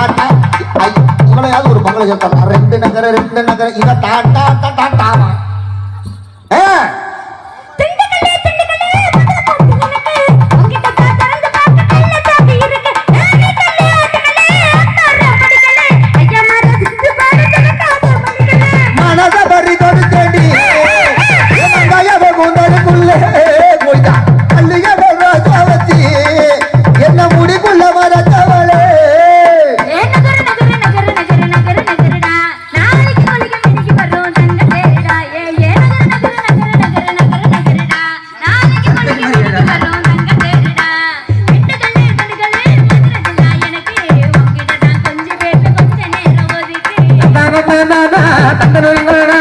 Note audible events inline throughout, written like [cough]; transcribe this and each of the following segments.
Tata இவளையாவது ஒரு பங்கள சொல்றாங்க ரெண்டு நகர ரெண்டு நகர. இத டாட்டா டாட்டாவா ஏ! மனசபரி தந்தனோங்களா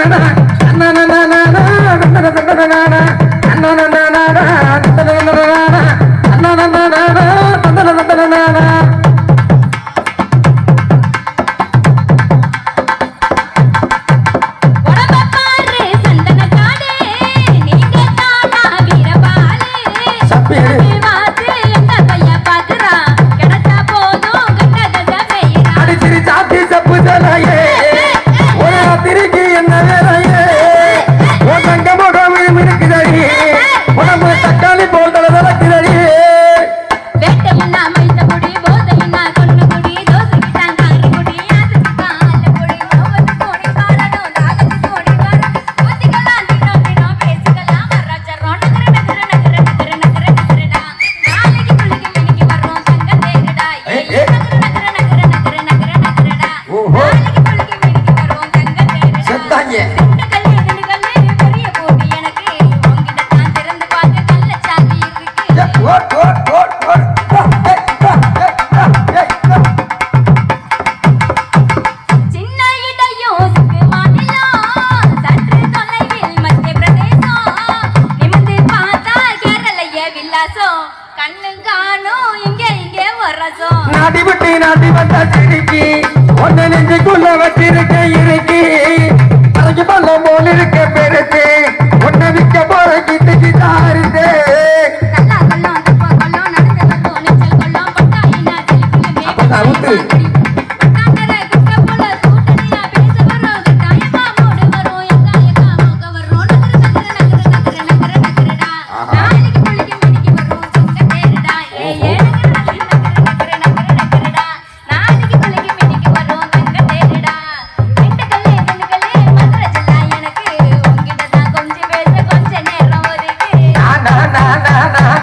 கண்ணு காணும் இங்க இங்க வரசம் நாடிபட்டி நாடிபட்ட சிரிக்கி. ஒன்னு நெஞ்சுக்குள்ள வச்சிருக்க இருக்கி. அரைக்கு பல்ல போல் இருக்க பெருத்து ஒன்னு விக்க போற கிட்டுக்கு தாருது நான் nada. [laughs]